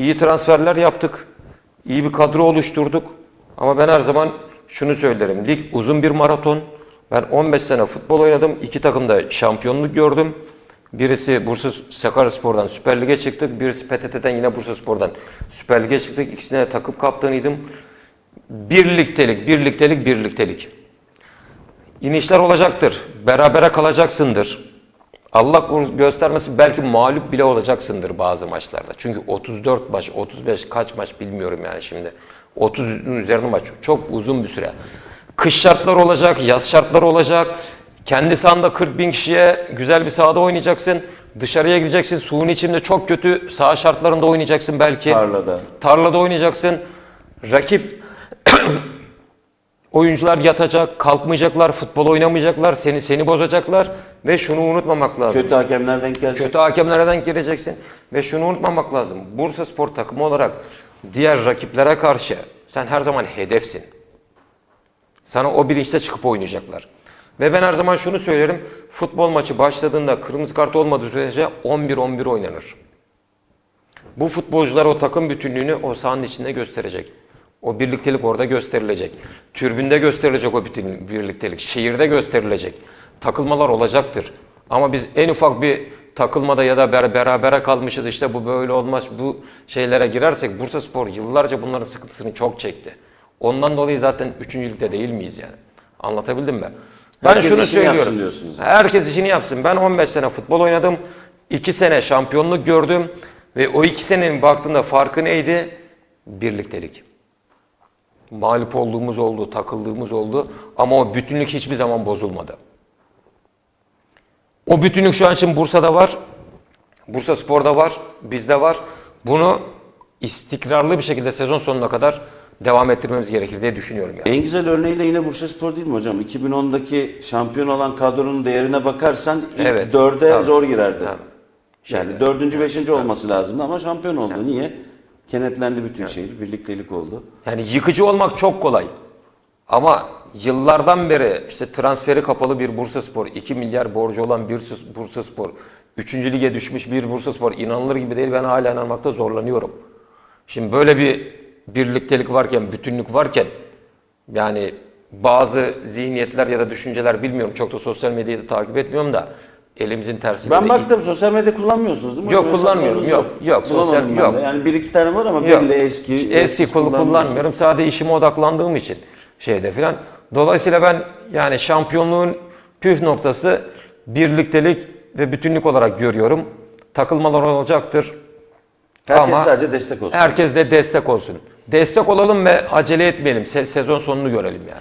iyi transferler yaptık. İyi bir kadro oluşturduk. Ama ben her zaman şunu söylerim. Lig uzun bir maraton. Ben 15 sene futbol oynadım. İki takımda şampiyonluk gördüm. Birisi Bursa Sakaryaspor'dan Süper Lig'e çıktık. Birisi PTT'den yine Bursa Spor'dan Süper Lig'e çıktık. İkisine de takım kaptanıydım. Birliktelik, birliktelik, birliktelik. İnişler olacaktır. Berabere kalacaksındır. Allah göstermesi belki mağlup bile olacaksındır bazı maçlarda. Çünkü 34 maç, 35 kaç maç bilmiyorum yani şimdi. 30'un üzerinde maç. Çok uzun bir süre. Kış şartları olacak, yaz şartları olacak. Kendi sahanda 40 bin kişiye güzel bir sahada oynayacaksın. Dışarıya gideceksin. Suyun içinde çok kötü saha şartlarında oynayacaksın belki. Tarlada. Tarlada oynayacaksın. Rakip oyuncular yatacak, kalkmayacaklar, futbol oynamayacaklar, seni seni bozacaklar ve şunu unutmamak lazım. Kötü hakemler denk gelecek. Kötü hakemlerden gireceksin ve şunu unutmamak lazım. Bursa Spor takımı olarak diğer rakiplere karşı sen her zaman hedefsin. Sana o bilinçle çıkıp oynayacaklar. Ve ben her zaman şunu söylerim. Futbol maçı başladığında kırmızı kart olmadığı sürece 11-11 oynanır. Bu futbolcular o takım bütünlüğünü o sahanın içinde gösterecek. O birliktelik orada gösterilecek. Türbünde gösterilecek o birliktelik. Şehirde gösterilecek. Takılmalar olacaktır. Ama biz en ufak bir takılmada ya da ber- berabere kalmışız işte bu böyle olmaz bu şeylere girersek Bursa Spor yıllarca bunların sıkıntısını çok çekti. Ondan dolayı zaten üçüncülükte değil miyiz yani? Anlatabildim mi? Ben Herkes şunu işini söylüyorum. diyorsunuz. Herkes işini yapsın. Ben 15 sene futbol oynadım. 2 sene şampiyonluk gördüm. Ve o 2 senenin baktığımda farkı neydi? Birliktelik. Mağlup olduğumuz oldu, takıldığımız oldu. Ama o bütünlük hiçbir zaman bozulmadı. O bütünlük şu an için Bursa'da var. Bursa Spor'da var, bizde var. Bunu istikrarlı bir şekilde sezon sonuna kadar devam ettirmemiz gerekir diye düşünüyorum yani. En güzel örneği de yine Bursaspor değil mi hocam? 2010'daki şampiyon olan kadronun değerine bakarsan ilk Evet, dörde tabii. zor girerdi. Tabii. Yani dördüncü, beşinci olması lazımdı ama şampiyon oldu. Niye? Kenetlendi bütün şehir, birliktelik oldu. Yani yıkıcı olmak çok kolay. Ama yıllardan beri işte transferi kapalı bir Bursa Spor, 2 milyar borcu olan bir Bursa Spor, 3. lige düşmüş bir Bursa Spor inanılır gibi değil. Ben hala inanmakta zorlanıyorum. Şimdi böyle bir birliktelik varken, bütünlük varken yani bazı zihniyetler ya da düşünceler bilmiyorum. Çok da sosyal medyayı da takip etmiyorum da elimizin tersiyle Ben de baktım sosyal medya kullanmıyorsunuz değil mi? Yok, kullanmıyorum. Yok, yok, sosyal- Bulamadım ben yok. de. Yani bir iki tane var ama Yok. belli eski. Eski kolu kullanmıyorsunuz. kullanmıyorum. Sadece işime odaklandığım için şeyde filan. Dolayısıyla ben yani şampiyonluğun püf noktası birliktelik ve bütünlük olarak görüyorum. Takılmalar olacaktır. Herkes Ama sadece destek olsun. herkes de destek olsun. Destek olalım ve acele etmeyelim. Se- sezon sonunu görelim yani.